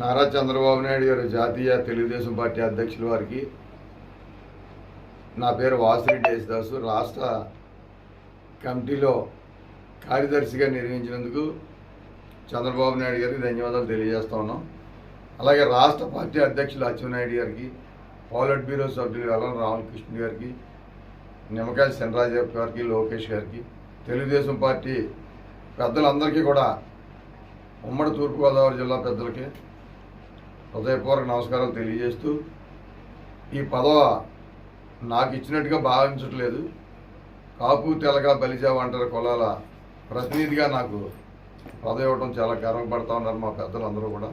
నారా చంద్రబాబు నాయుడు గారు జాతీయ తెలుగుదేశం పార్టీ అధ్యక్షుల వారికి నా పేరు వాసిరెడ్డి యేసుదాసు. రాష్ట్ర కమిటీలో కార్యదర్శిగా నిర్వహించినందుకు చంద్రబాబు నాయుడు గారికి ధన్యవాదాలు తెలియజేస్తా ఉన్నాం. అలాగే రాష్ట్ర పార్టీ అధ్యక్షులు అచ్చెన్నాయుడు గారికి పౌలట్ బ్యూరో సభ్యులు వెల్లం రామకృష్ణ గారికి నిమ్మకాయ సెనరాజప్ప గారికి లోకేష్ గారికి తెలుగుదేశం పార్టీ పెద్దలందరికీ కూడా ఉమ్మడి తూర్పుగోదావరి జిల్లా పెద్దలకి హృదయపూర్వక నమస్కారాలు తెలియజేస్తూ ఈ పదవ నాకు ఇచ్చినట్టుగా భావించట్లేదు. కాపు తెలగ బలిజ వంటల కులాల ప్రతినిధిగా నాకు పదవి ఇవ్వడం చాలా గర్వపడతా ఉన్నారు మా పెద్దలందరూ కూడా.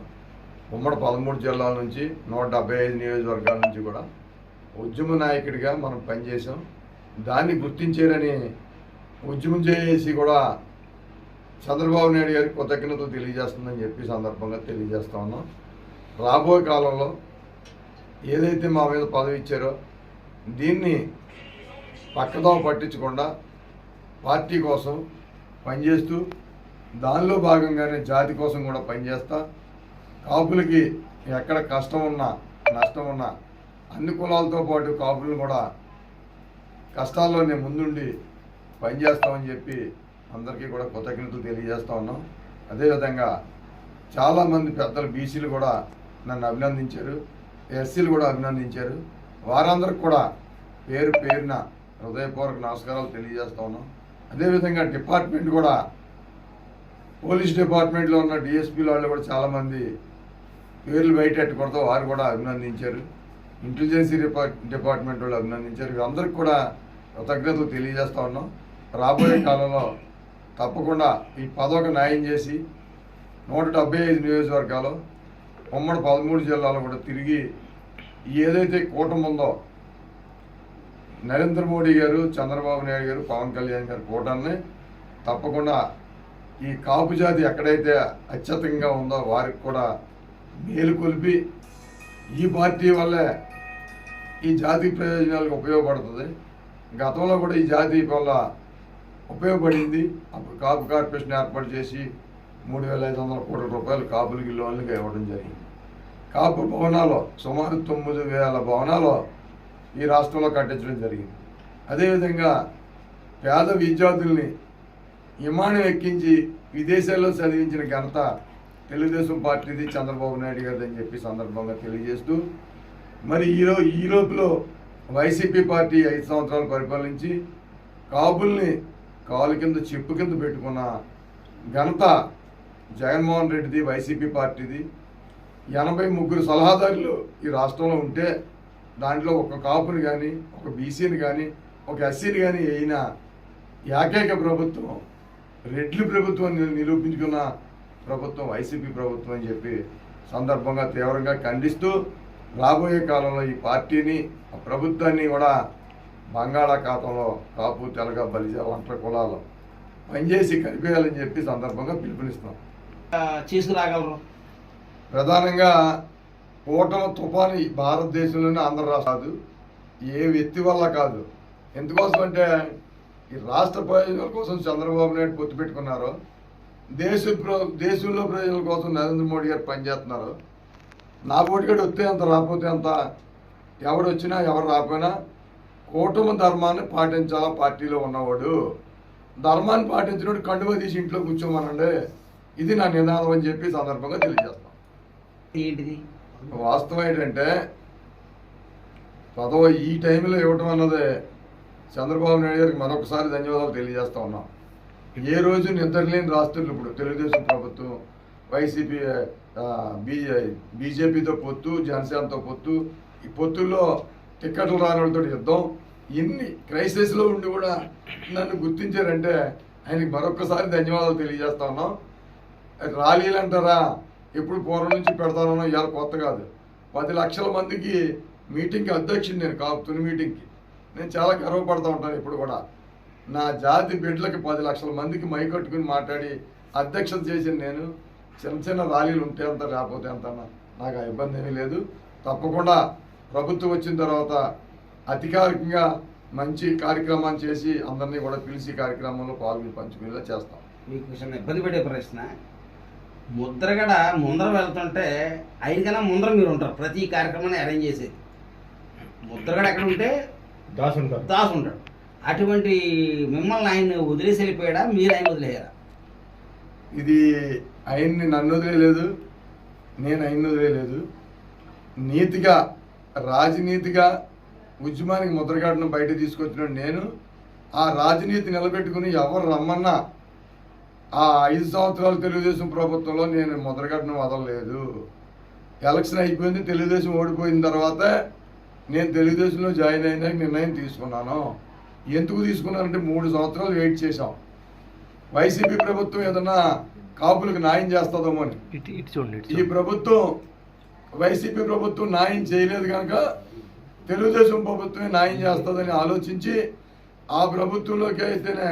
ఉమ్మడి పదమూడు జిల్లాల నుంచి నూట డెబ్బై ఐదు నియోజకవర్గాల నుంచి కూడా ఉద్యమ నాయకుడిగా మనం పనిచేసాం దాన్ని గుర్తించారని ఉద్యమం చేసి కూడా చంద్రబాబు నాయుడు గారికి కృతజ్ఞతలు తెలియజేస్తుందని చెప్పి సందర్భంగా తెలియజేస్తా ఉన్నాం. రాబోయే కాలంలో ఏదైతే మా మీద పదవి ఇచ్చారో దీన్ని పక్కదో పట్టించకుండా పార్టీ కోసం పనిచేస్తూ దానిలో భాగంగానే జాతి కోసం కూడా పనిచేస్తా. కాపులకి ఎక్కడ కష్టం ఉన్నా నష్టం ఉన్నా అన్ని కులాలతో పాటు కాపులను కూడా కష్టాల్లోనే ముందుండి పనిచేస్తామని చెప్పి అందరికీ కూడా కృతజ్ఞతలు తెలియజేస్తూ ఉన్నాం. అదేవిధంగా చాలామంది పెద్దలు బీసీలు కూడా నన్ను అభినందించారు. ఎస్సీలు కూడా అభినందించారు. వారందరికి కూడా పేరు పేరున హృదయపూర్వక నమస్కారాలు తెలియజేస్తా ఉన్నాం. అదేవిధంగా డిపార్ట్మెంట్ కూడా పోలీస్ డిపార్ట్మెంట్లో ఉన్న డిఎస్పీల వాళ్ళు కూడా చాలామంది పేర్లు బయటెట్టకూడదు వారు కూడా అభినందించారు. ఇంటెలిజెన్సీ డిపార్ట్ డిపార్ట్మెంట్ వాళ్ళు అభినందించారు. వీరందరికీ కూడా కృతజ్ఞతలు తెలియజేస్తా ఉన్నాం. రాబోయే కాలంలో తప్పకుండా ఈ పదవికి న్యాయం చేసి నూట డెబ్బై ఐదు నియోజకవర్గాలు ఉమ్మడి పదమూడు జిల్లాలు కూడా తిరిగి ఏదైతే కూటమి ఉందో నరేంద్ర మోడీ గారు చంద్రబాబు నాయుడు గారు పవన్ కళ్యాణ్ గారు కూటమిని తప్పకుండా ఈ కాపు జాతి ఎక్కడైతే అత్యధికంగా ఉందో వారికి కూడా మేలు కొలిపి ఈ పార్టీ వల్లే ఈ జాతి ప్రయోజనాలకు ఉపయోగపడుతుంది. గతంలో కూడా ఈ జాతి వల్ల ఉపయోగపడింది. అప్పుడు కాపు కార్పొరేషన్ ఏర్పాటు చేసి మూడు వేల ఐదు వందల కోట్ల రూపాయలు కాపులకి లోన్లుగా ఇవ్వడం జరిగింది. కాపు భవనాలు సుమారు తొమ్మిది వేల భవనాలు ఈ రాష్ట్రంలో కట్టించడం జరిగింది. అదేవిధంగా పేద విద్యార్థుల్ని విమానం ఎక్కించి విదేశాల్లో చదివించిన ఘనత తెలుగుదేశం పార్టీది చంద్రబాబు నాయుడు గారు అని చెప్పి సందర్భంగా తెలియజేస్తూ మరి ఈరో ఈ లోపులో వైసీపీ పార్టీ ఐదు సంవత్సరాలు పరిపాలించి కాపుల్ని కాలు కింద చెప్పు కింద పెట్టుకున్న ఘనత జగన్మోహన్ రెడ్డిది వైసీపీ పార్టీది. ఎనభై ముగ్గురు సలహాదారులు ఈ రాష్ట్రంలో ఉంటే దాంట్లో ఒక కాపుని కానీ ఒక బీసీని కానీ ఒక ఎస్సీని కానీ అయిన ఏకైక ప్రభుత్వం రెడ్లు ప్రభుత్వం నిరూపించుకున్న ప్రభుత్వం వైసీపీ ప్రభుత్వం అని చెప్పి సందర్భంగా తీవ్రంగా ఖండిస్తూ రాబోయే కాలంలో ఈ పార్టీని ఆ ప్రభుత్వాన్ని కూడా బంగాళాఖాతంలో కాపు తెలగ బలిజ ఒంటరి కులాలు పనిచేసి కలిపేయాలని చెప్పి సందర్భంగా పిలుపునిస్తున్నాం. ఆ, తీసుకురాగలరు. ప్రధానంగా కూటమి తుఫాను భారతదేశంలోనే ఆంధ్ర కాదు ఏ వ్యక్తి వల్ల కాదు. ఎందుకోసం అంటే ఈ రాష్ట్ర ప్రయోజనాల కోసం చంద్రబాబు నాయుడు పొత్తు పెట్టుకున్నారు. దేశ దేశంలో ప్రయోజనాల కోసం నరేంద్ర మోడీ గారు పనిచేస్తున్నారు. నా పోటీగాడు వస్తే అంత రాకపోతే అంత ఎవడు వచ్చినా ఎవరు రాకపోయినా కూటమి ధర్మాన్ని పాటించాలా? పార్టీలో ఉన్నవాడు. ధర్మాన్ని పాటించినోడు కండువ తీసి ఇంట్లో కూర్చోమనండి. ఇది నా నినాదం అని చెప్పి సందర్భంగా తెలియజేస్తాం. ఏంటిది? వాస్తవం ఏంటంటే పదవ ఈ టైంలో ఇవ్వటం అన్నది. చంద్రబాబు నాయుడు గారికి మరొకసారి ధన్యవాదాలు తెలియజేస్తా ఉన్నాం. ఏ రోజు నిద్రలేని రాష్ట్రాలు ఇప్పుడు తెలుగుదేశం ప్రభుత్వం వైసీపీ బీజే బీజేపీతో పొత్తు జనసేనతో పొత్తు ఈ పొత్తుల్లో టిక్కెట్లు రావడంతో యుద్ధం. ఇన్ని క్రైసిస్లో ఉండి కూడా నన్ను గుర్తించారంటే ఆయనకి మరొకసారి ధన్యవాదాలు తెలియజేస్తా ఉన్నాం. ర్యాలీలు అంటారా ఎప్పుడు పూర్వం నుంచి పెడతానో ఇవాళ కొత్త కాదు. పది లక్షల మందికి మీటింగ్కి అధ్యక్షుడు నేను కాపు తుని మీటింగ్కి. నేను చాలా గర్వపడతా ఉంటాను ఇప్పుడు కూడా. నా జాతి బిడ్డలకి పది లక్షల మందికి మై కట్టుకుని మాట్లాడి అధ్యక్షత చేసిన నేను. చిన్న చిన్న ర్యాలీలు ఉంటే అంత లేకపోతే అంత నాకు ఆ ఇబ్బంది ఏమీ లేదు. తప్పకుండా ప్రభుత్వం వచ్చిన తర్వాత అధికారికంగా మంచి కార్యక్రమాన్ని చేసి అందరినీ కూడా పిలిచి కార్యక్రమంలో పాల్గొని పంచుకునేలా చేస్తాం. మీకు చిన్న ఇబ్బంది పడే ప్రశ్న. ముద్రగడ ముందర వెళ్తుంటే ఐదు కన్నా ముందర మీరు ఉంటారు. ప్రతి కార్యక్రమాన్ని అరేంజ్ చేసేది. ముద్రగడ ఎక్కడ ఉంటే దాసు ఉంటారు దాసు ఉంటాడు. అటువంటి మిమ్మల్ని ఆయన వదిలేసి వెళ్ళిపోయాడా? మీరు ఆయన వదిలేయారా? ఇది ఆయన్ని నన్ను వదిలేదు నేను ఆయన్ని వదిలేదు నీతిగా రాజనీతిగా ఉద్యమానికి ముద్రగాడను బయట తీసుకొచ్చిన నేను ఆ రాజనీతి నిలబెట్టుకుని ఎవరు రమ్మన్నా ఆ ఐదు సంవత్సరాలు తెలుగుదేశం ప్రభుత్వంలో నేను ముద్రగడను వదలలేదు. ఎలక్షన్ అయిపోయింది తెలుగుదేశం ఓడిపోయిన తర్వాత నేను తెలుగుదేశంలో జాయిన్ అయినా నిర్ణయం తీసుకున్నాను. ఎందుకు తీసుకున్నానంటే మూడు సంవత్సరాలు వెయిట్ చేశాం. వైసీపీ ప్రభుత్వం ఏదన్నా కాపులకు న్యాయం చేస్తుందేమో అని. ఈ. ప్రభుత్వం వైసీపీ ప్రభుత్వం న్యాయం చేయలేదు కనుక తెలుగుదేశం ప్రభుత్వమే న్యాయం చేస్తుందని ఆలోచించి ఆ ప్రభుత్వంలోకి అయితేనే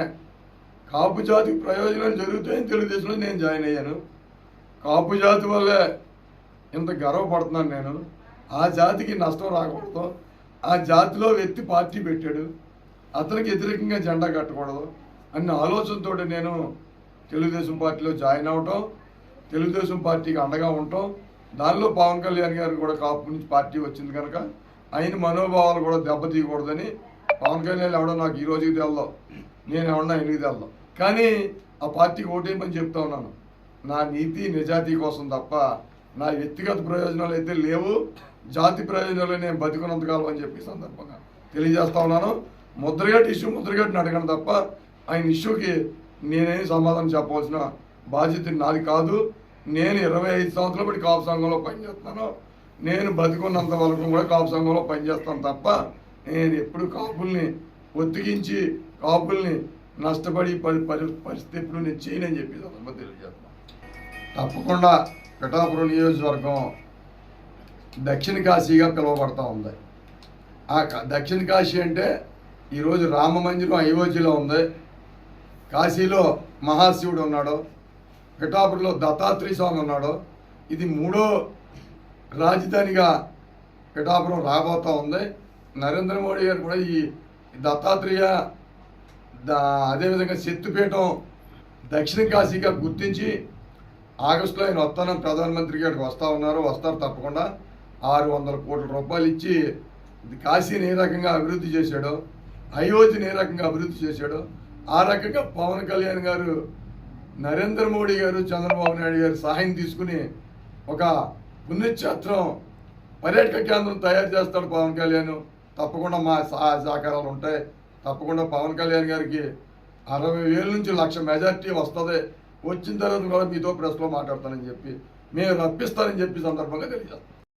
కాపు జాతికి ప్రయోజనం జరుగుతాయని తెలుగుదేశంలో నేను జాయిన్ అయ్యాను. కాపు జాతి వల్లే ఇంత గర్వపడుతున్నాను నేను. ఆ జాతికి నష్టం రాకూడదు. ఆ జాతిలో వ్యక్తి పార్టీ పెట్టాడు. అతనికి వ్యతిరేకంగా జెండా కట్టకూడదు అన్న ఆలోచనతో నేను తెలుగుదేశం పార్టీలో జాయిన్ అవటం తెలుగుదేశం పార్టీకి అండగా ఉండటం దానిలో పవన్ కళ్యాణ్ గారు కూడా కాపు నుంచి పార్టీ వచ్చింది కనుక ఆయన మనోభావాలు కూడా దెబ్బతీయకూడదని పవన్ కళ్యాణ్ ఎవడో నాకు ఈ రోజుకి తెలదు. నేను ఎవడన్నా ఎనిమిది తెలదు. కానీ ఆ పార్టీకి ఓటేయమని చెప్తా ఉన్నాను. నా నీతి నిజాతి కోసం తప్ప నా వ్యక్తిగత ప్రయోజనాలు అయితే లేవు. జాతి ప్రయోజనాలు నేను బతికున్నంతకాలం అని చెప్పి సందర్భంగా తెలియజేస్తా ఉన్నాను. ముద్రగట్టి ఇష్యూ ముద్రగట్టిని అడగను తప్ప ఆయన ఇష్యూకి నేనేం సమాధానం చెప్పవలసిన బాధ్యత నాది కాదు. నేను ఇరవై ఐదు సంవత్సరాలు బట్టి కాపు సంఘంలో పనిచేస్తాను నేను బతికున్నంత వరకు కూడా కాపు సంఘంలో పనిచేస్తాను తప్ప నేను ఎప్పుడు కాపుల్ని ఒత్తిగించి కాపుల్ని నష్టపడి పరి పరి- పరిస్థితి ఎప్పుడు నేను చేయనని చెప్పి ఈ సందర్భంగా తప్పకుండా పిఠాపురం నియోజకవర్గం దక్షిణ కాశీగా పిలువబడతా ఉంది. ఆ క- దక్షిణ కాశీ అంటే ఈరోజు రామ మందిరం అయోధ్యలో ఉంది. కాశీలో మహాశివుడు ఉన్నాడు. పిఠాపురంలో దత్తాత్రేయ స్వామి ఉన్నాడు. ఇది మూడో రాజధానిగా పిఠాపురం రాబోతా ఉంది. నరేంద్ర మోడీ గారు కూడా ఈ దత్తాత్రేయ దా అదేవిధంగా శక్తిపీఠం దక్షిణ కాశీగా గుర్తించి ఆగస్టులో ఆయన వస్తానని ప్రధానమంత్రి గారికి వస్తా ఉన్నారు. వస్తారు తప్పకుండా. ఆరు వందల కోట్ల రూపాయలు ఇచ్చి కాశీని ఏ రకంగా అభివృద్ధి చేశాడో? అయోధ్యని ఏ రకంగా అభివృద్ధి చేశాడో? ఆ రకంగా పవన్ కళ్యాణ్ గారు నరేంద్ర మోడీ గారు చంద్రబాబు నాయుడు గారు సహాయం తీసుకుని ఒక పుణ్యక్షేత్రం పర్యాటక కేంద్రం తయారు చేస్తాడు పవన్ కళ్యాణ్. తప్పకుండా మా సహాయ సహకారాలు ఉంటాయి. తప్పకుండా పవన్ కళ్యాణ్ గారికి అరవై వేల నుంచి లక్ష మెజార్టీ వస్తుంది. వచ్చిన తర్వాత కూడా మీతో ప్రెస్లో మాట్లాడతానని చెప్పి మేము రప్పిస్తానని చెప్పి సందర్భంగా తెలియజేస్తాం